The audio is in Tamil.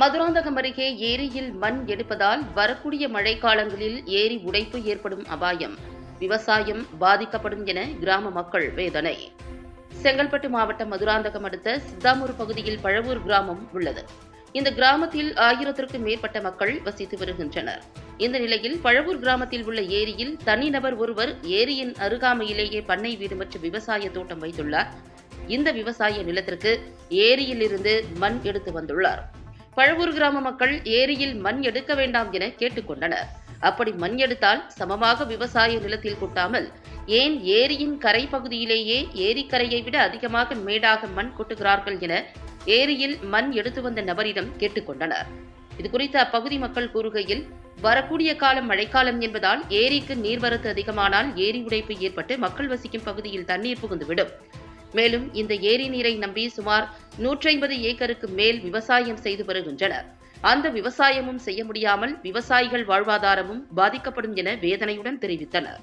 மதுராந்தகம் அருகே ஏரியில் மண் எடுப்பதால் வரக்கூடிய மழைக்காலங்களில் ஏரி உடைப்பு ஏற்படும் அபாயம். விவசாயம் பாதிக்கப்படும் என கிராம மக்கள் வேதனை. செங்கல்பட்டு மாவட்டம் மதுராந்தகம் அடுத்த சித்தாமூர் பகுதியில் பழவூர் கிராமம் உள்ளது. இந்த கிராமத்தில் ஆயிரத்திற்கும் மேற்பட்ட மக்கள் வசித்து வருகின்றனர். இந்த நிலையில் பழவூர் கிராமத்தில் உள்ள ஏரியில் தனிநபர் ஒருவர் ஏரியின் அருகாமையிலேயே பண்ணை வீடு மற்றும் விவசாய தோட்டம் வைத்துள்ளார். இந்த விவசாய நிலத்திற்கு ஏரியிலிருந்து மண் எடுத்து வந்துள்ளார். பழவூர் கிராம மக்கள் ஏரியில் மண் எடுக்க வேண்டாம் என கேட்டுக்கொண்டனர். அப்படி மண் எடுத்தால் சமமாக விவசாய நிலத்தில் கொட்டாமல் ஏன் ஏரியின் கரை பகுதியிலேயே ஏரிக்கரையை விட அதிகமாக மேடாக மண் கொட்டுகிறார்கள் என ஏரியில் மண் எடுத்து வந்த நபரிடம் கேட்டுக்கொண்டனர். இதுகுறித்து அப்பகுதி மக்கள் கூறுகையில் வரக்கூடிய காலம் மழைக்காலம் என்பதால் ஏரிக்கு நீர்வரத்து அதிகமானால் ஏரி உடைப்பு ஏற்பட்டு மக்கள் வசிக்கும் பகுதியில் தண்ணீர் புகுந்துவிடும். மேலும் இந்த ஏரி நீரை நம்பி சுமார் நூற்றி ஐம்பது ஏக்கருக்கு மேல் விவசாயம் செய்து வருகின்றனர். அந்த விவசாயமும் செய்ய முடியாமல் விவசாயிகள் வாழ்வாதாரமும் பாதிக்கப்படும் என வேதனையுடன் தெரிவித்தனர்.